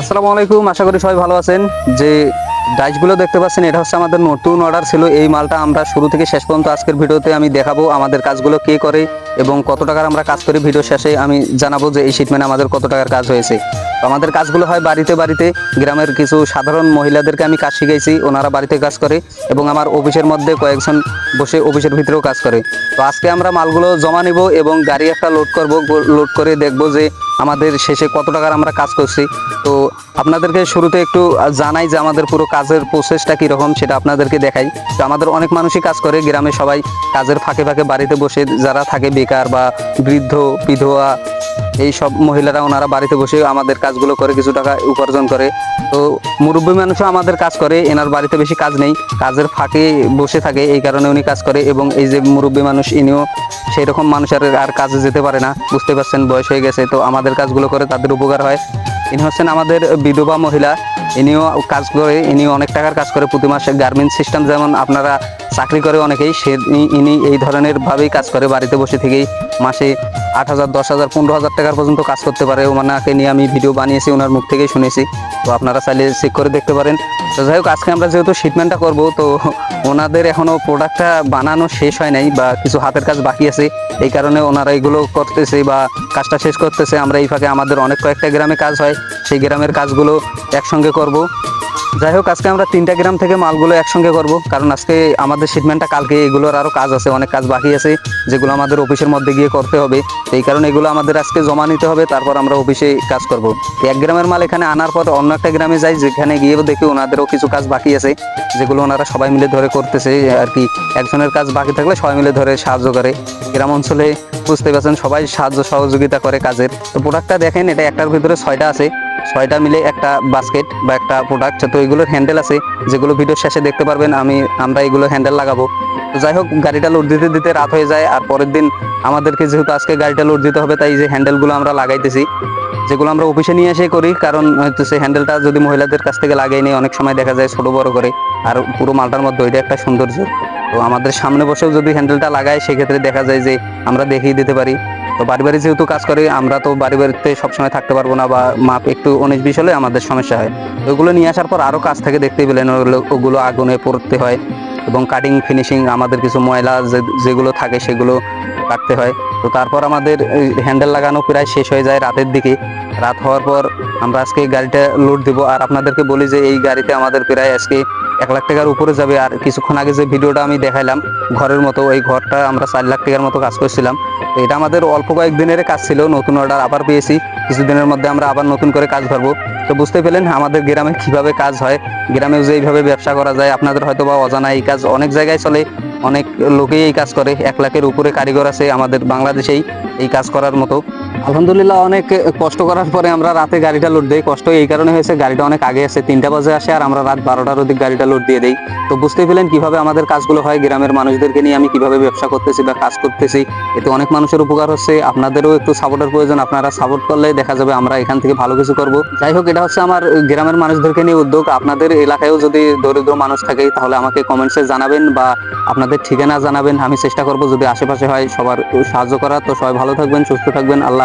আসসালামু আলাইকুম, আশা করি সবাই ভালো আছেন। যে ডাইসগুলো দেখতে পাচ্ছেন, এটা হচ্ছে আমাদের নতুন অর্ডার ছিল। এই মালটা আমরা শুরু থেকে শেষ পর্যন্ত আজকের ভিডিওতে আমি দেখাবো আমাদের কাজগুলো কে করে এবং কত টাকার আমরা কাজ করি। ভিডিও শেষে আমি জানাব যে এই শিটম্যানে আমাদের কত টাকার কাজ হয়েছে। আমাদের কাজগুলো হয় বাড়িতে বাড়িতে। গ্রামের কিছু সাধারণ মহিলাদেরকে আমি কাজ শিখাইছি, ওনারা বাড়িতে কাজ করে এবং আমার অফিসের মধ্যে কয়েকজন বসে অফিসের ভিতরেও কাজ করে। তো আজকে আমরা মালগুলো জমা নিব এবং গাড়ি একটা লোড করব লোড করে দেখব যে আমাদের শেষে কত টাকার আমরা কাজ করছি। তো আপনাদেরকে শুরুতে একটু জানাই যে আমাদের পুরো কাজের প্রসেসটা কীরকম সেটা আপনাদেরকে দেখাই। তো আমাদের অনেক মানুষই কাজ করে, গ্রামে সবাই কাজের ফাঁকে ফাঁকে বাড়িতে বসে, যারা থাকে বেকার বা বৃদ্ধ, বিধবা এই সব মহিলারা ওনারা বাড়িতে বসে আমাদের কাজগুলো করে, কিছু টাকা উপার্জন করে। তো মুরব্বী মানুষও আমাদের কাজ করে, এনার বাড়িতে বেশি কাজ নেই। কাজের ফাঁকে বসে থাকে, এই কারণে উনি কাজ করে এবং এই যে মুরব্বী মানুষ, ইনিও সেই রকম মানুষ আর কাজে যেতে পারে না। বুঝতে পারছেন, বয়স হয়ে গেছে, তো আমাদের কাজগুলো করে তাদের উপকার হয়। ইনি হচ্ছেন আমাদের বিধবা মহিলা, ইনিও কাজ করে ইনি অনেক টাকার কাজ করে প্রতি মাসে। গার্মেন্টস সিস্টেম যেমন আপনারা চাকরি করে অনেকেই, সে ইনি এই ধরনের ভাবেই কাজ করে, বাড়িতে বসে থেকেই মাসে আট হাজার, দশ হাজার, পনেরো হাজার টাকার পর্যন্ত কাজ করতে পারে। ওনাকে নিয়ে আমি ভিডিও বানিয়েছি, ওনার মুখ থেকেই শুনেছি। তো আপনারা চাইলে চেক করে দেখতে পারেন। তো যাই হোক, আজকে আমরা যেহেতু শিটমেন্টটা করব, তো ওনাদের এখনও প্রোডাক্টটা বানানো শেষ হয় নাই বা কিছু হাতের কাজ বাকি আছে। এই কারণে ওনারা এগুলো করতেছে বা কাজটা শেষ করতেছে। আমরা এই ফাঁকে আমাদের অনেক কয়েকটা গ্রামে কাজ হয়। সেই গ্রামের কাজগুলো একসঙ্গে করব। যাই হোক, আজকে আমরা তিনটা গ্রাম থেকে মালগুলো একসঙ্গে করব, কারণ আজকে আমাদের শিটমেন্টটা কালকে এগুলোর আরও কাজ আছে, অনেক কাজ বাকি আছে, যেগুলো আমাদের অফিসের মধ্যে গিয়ে করতে হবে। এই কারণে এগুলো আমাদের আজকে জমা নিতে হবে, তারপর আমরা অফিসে কাজ করব। এক গ্রামের মাল এখানে আনার পর অন্য একটা গ্রামে যাই, যেখানে গিয়ে দেখি ওনাদেরও কিছু কাজ বাকি আছে, যেগুলো ওনারা সবাই মিলে ধরে করতেছে, আর কি। একজনের কাজ বাকি থাকলে সবাই মিলে ধরে সাহায্য করে। গ্রাম অঞ্চলে বুঝতে পারছেন, সবাই সাহায্য সহযোগিতা করে কাজের। তো প্রোডাক্টটা দেখেন, এটা একটার ভিতরে ছয়টা আছে। ছয়টা মিলে একটা বাস্কেট বা একটা প্রোডাক্ট তো এগুলোর হ্যান্ডেল আছে, যেগুলো ভিডিওর শেষে দেখতে পারবেন, আমি, আমরা এগুলো হ্যান্ডেল লাগাবো। তো যাই হোক, গাড়িটা লোড দিতে দিতে রাত হয়ে যায়, আর পরের দিন আমাদেরকে যেহেতু আজকে গাড়িটা লোড দিতে হবে, তাই যে হ্যান্ডেলগুলো আমরা লাগাইতেছি, যেগুলো আমরা অফিসে নিয়ে এসে করি, কারণ হয়তো সেই হ্যান্ডেলটা যদি মহিলাদের কাছ থেকে লাগাই নেই, অনেক সময় দেখা যায় ছোট বড় করে, আর পুরো মালটার মধ্যে ওইটা একটা সৌন্দর্য। তো আমাদের সামনে বসেও যদি হ্যান্ডেলটা লাগায়, সেক্ষেত্রে দেখা যায় যে আমরা দেখিয়ে দিতে পারি। তো বাড়ি বাড়ি যেহেতু কাজ করে, আমরা তো বাড়ি বাড়িতে সবসময় থাকতে পারব না বা মাপ একটু উনিশ বিশ হলে আমাদের সমস্যা হয়। তো ওগুলো নিয়ে আসার পর আরও কাজ থেকে দেখতে পেলেন, ওগুলো আগুনে পড়তে হয় এবং কাটিং ফিনিশিং আমাদের কিছু ময়লা যেগুলো থাকে সেগুলো কাটতে হয়। তো তারপর আমাদের হ্যান্ডেল লাগানো প্রায় শেষ হয়ে যায় রাতের দিকে। রাত হওয়ার পর আমরা আজকে গাড়িটা লোড দিব। আর আপনাদেরকে বলি যে এই গাড়িতে আমাদের প্রায় আজকে এক লাখ টাকার উপরে যাবে। আর কিছুক্ষণ আগে যে ভিডিওটা আমি দেখাইলাম, ঘরের মতো, ওই ঘরটা আমরা চার লাখ টাকার মতো কাজ করছিলাম। এটা আমাদের অল্প কয়েকদিনের কাজ ছিল, নতুন অর্ডার আবার পেয়েছি। কিছুদিনের মধ্যে আমরা আবার নতুন করে কাজ ধরবো। তো বুঝতে পেলেন আমাদের গ্রামে কীভাবে কাজ হয়। গ্রামেও যে এইভাবে ব্যবসা করা যায়, আপনাদের হয়তো বা অজানা এই কাজ অনেক জায়গায় চলে। অনেক লোকেই এই কাজ করে। এক লাখের উপরে কারিগর আছে আমাদের বাংলাদেশেই এই কাজ করার মতো। আলহামদুলিল্লাহ অনেক কষ্ট করার পরে আমরা রাতে গাড়িটা লোড দিই। কষ্ট এই কারণে হয়েছে গাড়িটা অনেক আগে আসে তিনটা বাজে আসে আর আমরা রাত বারোটার অধিক গাড়িটা লোড দিয়ে দেই। তো বুঝতেই পেলেন কীভাবে আমাদের কাজগুলো হয়, গ্রামের মানুষদেরকে নিয়ে আমি কীভাবে ব্যবসা করতেছি বা কাজ করতেছি। এতে অনেক মানুষের উপকার হচ্ছে, আপনাদেরও একটু সাপোর্টের প্রয়োজন, আপনারা সাপোর্ট করলে দেখা যাবে আমরা এখান থেকে ভালো কিছু করব। যাই হোক, এটা হচ্ছে আমার গ্রামের মানুষদেরকে নিয়ে উদ্যোগ। আপনাদের এলাকায়ও যদি দরিদ্র মানুষ থাকে, তাহলে আমাকে কমেন্টসে জানাবেন বা আপনাদের ঠিকানা জানাবেন। আমি চেষ্টা করব যদি আশেপাশে হয় সবার সাহায্য করার। তো সবাই ভালো থাকবেন, সুস্থ থাকবেন। আল্লাহ